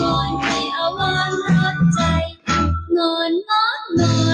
งอนให้อวานรับใจ งอนงอนงอน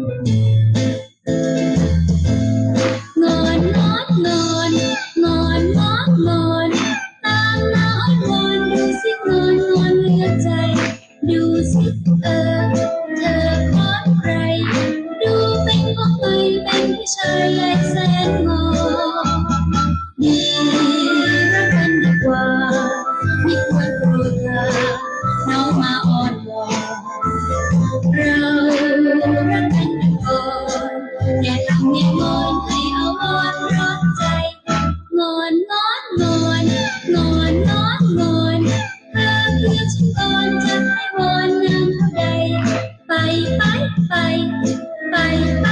world. เด็อนให้เอามอนรักใจมอนมอนมอนมอนมอนมอนเพื่อเพื่อฉันก่อนจะให้วอนนางใดไปไปไปไป